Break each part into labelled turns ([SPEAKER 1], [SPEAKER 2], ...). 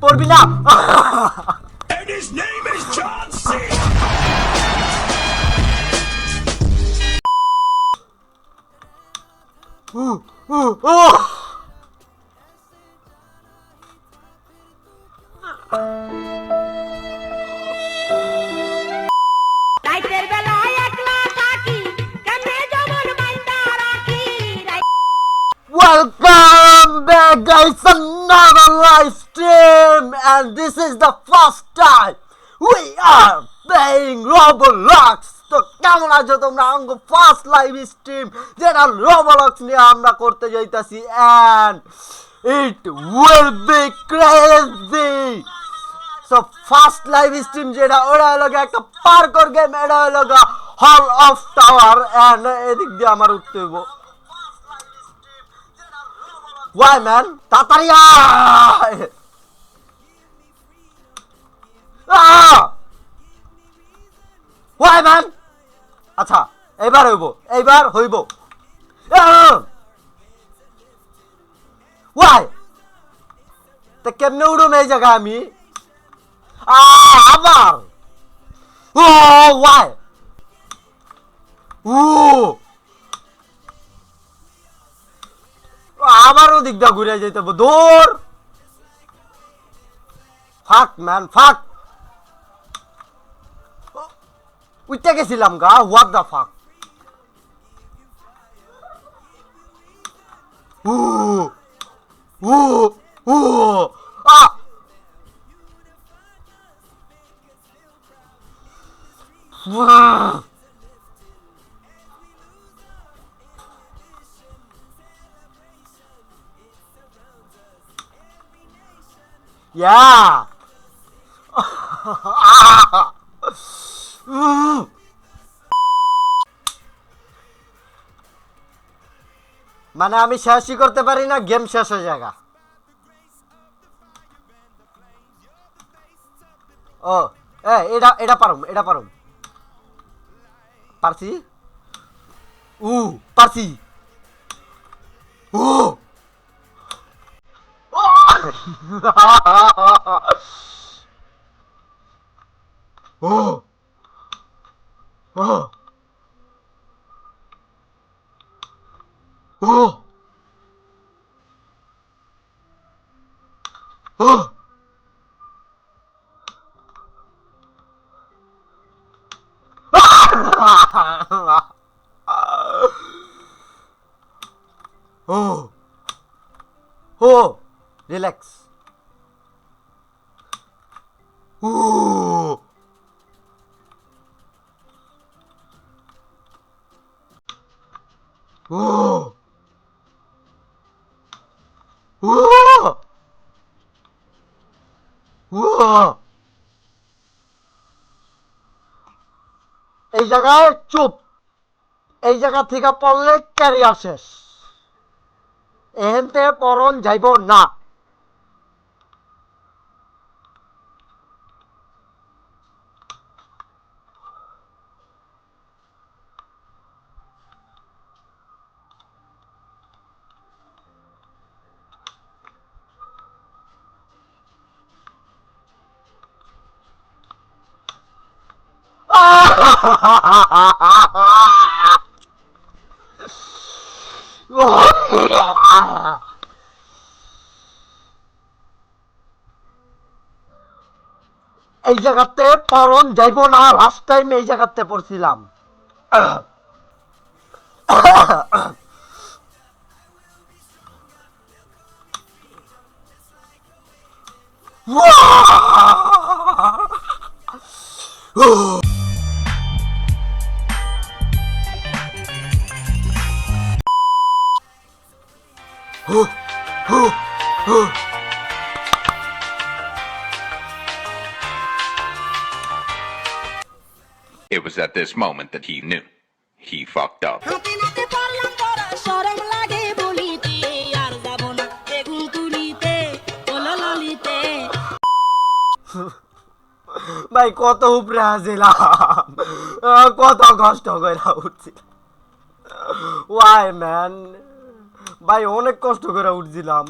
[SPEAKER 1] পড়বি না
[SPEAKER 2] And
[SPEAKER 1] guys another live stream, and this is the first time we are playing Roblox. তো কেমন আছো তোমরা? আমাকে ফার্স্ট লাইভ স্ট্রিম যেটা Roblox নিয়ে আমরা করতে যাইতাছি, and it will be crazy. So first live stream যেটা, ওটা হলো একটা পার্কর গেম এটা হলো হল অফ টাওয়ার এন্ড এদিক দিয়ে আমার উঠতে হইব। ওয়াই ম্যান তাড়াতাড়ি আয় ওয়াই ম্যান আচ্ছা এইবার হইব এইবার হইব। ওয়াই তা কেমনে উড়ুম এই জায়গা আমি? আবার। ও ওয়াই ও! আমারও দিকটা ঘুরে যেতে হবে। দূর ফাক, ম্যান, ফাক! উঠতে গেছিলাম গা হোয়াট দা ফাক ও ও ও Yeah. মানে আমি শেষই করতে পারি না গেম শেষ হয়ে জায়গা ও, এ, এটা এটা পারুম এটা পারুম। পারছি? উ, পারছি। ও ও ও ও Oh. এই জায়গায় চুপ। এই জায়গা থেকে পড়লে ক্যারিয়ার শেষ। এহেনতে পরন যাইব না। এই জায়গাতে পরন যাইব না লাস্ট টাইম এই জায়গাতে পড়ছিলাম।
[SPEAKER 3] It this moment that he knew. He fucked up.
[SPEAKER 1] ভাই কত উপরে আসছিলাম আহ, কত কষ্ট করে উঠছিলাম। ওয়াই ম্যান ভাই অনেক কষ্ট করে উঠছিলাম।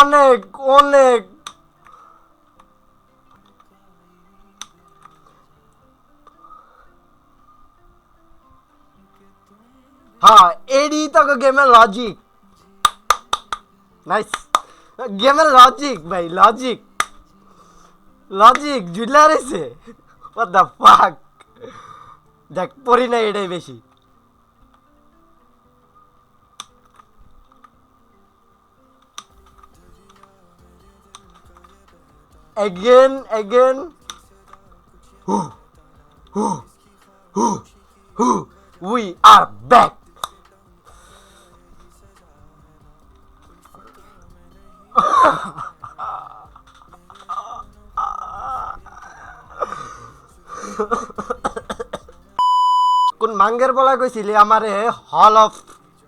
[SPEAKER 1] অনেক অনেক হ্যাঁ এডি তো গেমের লজিক নাইস গেমের লজিক ভাই লজিক লজিক জুলা রয়েছে what the fuck দেখ পড়ি না এটাই বেশি again again Whew, whew, whew, whew. we are back মাঙ্গের বলা কইছিলি আমারে হল অফ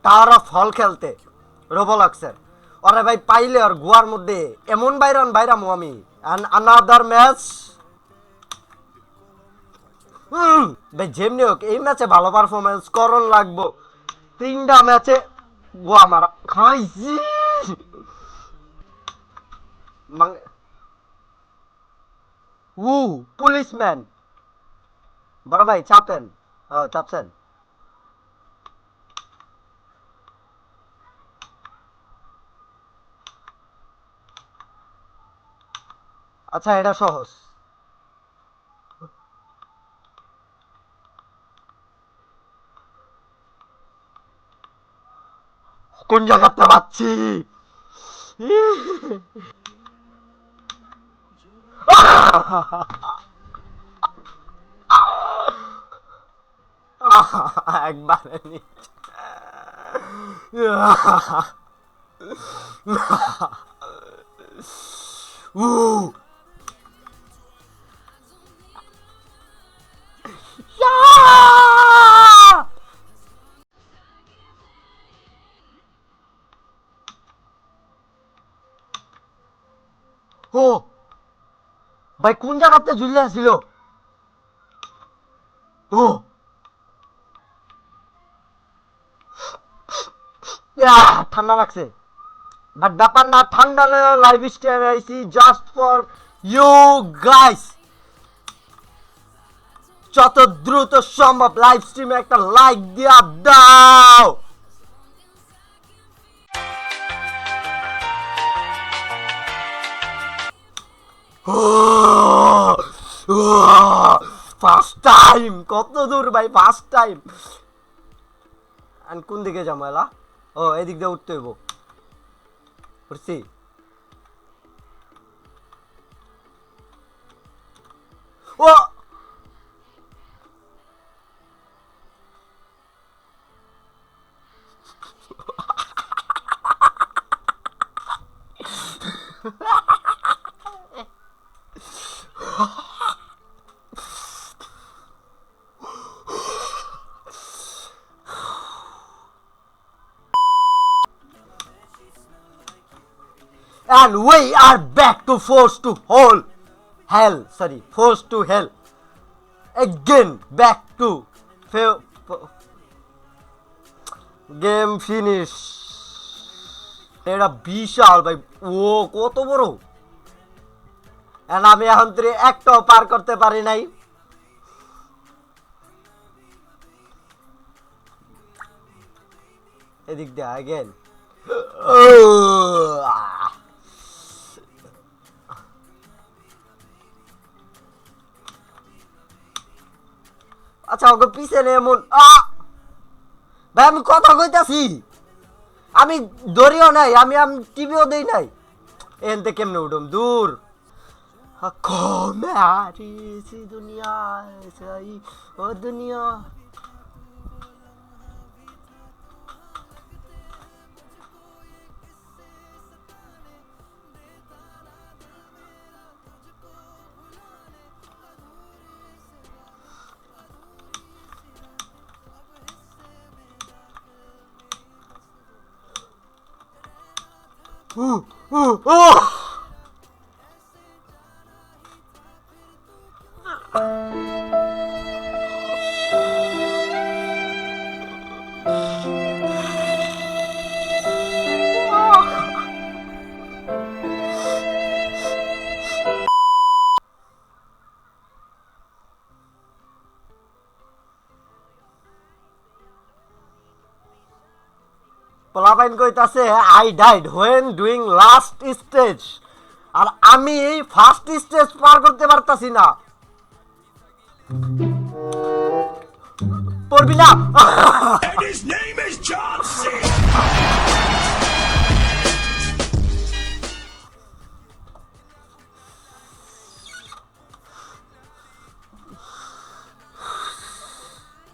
[SPEAKER 1] টাওয়ার অফ হল খেলতে। রোবলক্সের ওরে ভাই, পাইলে আর গোয়ার মধ্যে এমন বাইরান বাইরামো আমি। আনাদার ম্যাচ ভাই, যেমনি হোক, এই ম্যাচে ভালো পারফরমেন্স করন লাগবো। তিনটা ম্যাচে গোয়া মারা খাইছি। উ পুলিশম্যান বড় ভাই, চাপেন। ও চাপছেন আচ্ছা এটা সহজ কোন জায়গাতে পাচ্ছি একবারে নিচে Ooh. Yeah! ও ভাই কোন জায়গাতে ঝুলে আসছিল ও ঠান্ডা লাগছে। বাট ব্যাপার না, ঠান্ডা লাইভ স্ট্রিম আইসি জাস্ট ফর ইউ গাইস যত দ্রুত সম্ভব লাইভ স্ট্রিমে একটা লাইক দিয়া দাও। ফার্স্ট টাইম কত দূর ভাই ফার্স্ট টাইম কোন দিকে এলা? ও এদিক দিয়ে উঠতে হইব। বুঝছি ও! And we are back to force to hell hell sorry force to hell again back to fail game finish এটা বিশাল ভাই ও কত বড় And আমি এখন থেকে একটাও পার করতে পারি নাই এদিক দিয়ে আগেন আচ্ছা ওকে নে এমন! ভাই, আমি কথা কইতাছি। আমি দড়িও নাই, আমি আমি টিভিও দেই নাই। এনতে কেমনে উঠুম? দূর। কমে si দুনিয়া ও দুনিয়া। 어, 어, 어! পোলাপাইন কইতাছে I died when doing last stage আর আমি ফার্স্ট স্টেজ পার করতে পারতাছি না। পড়বি না।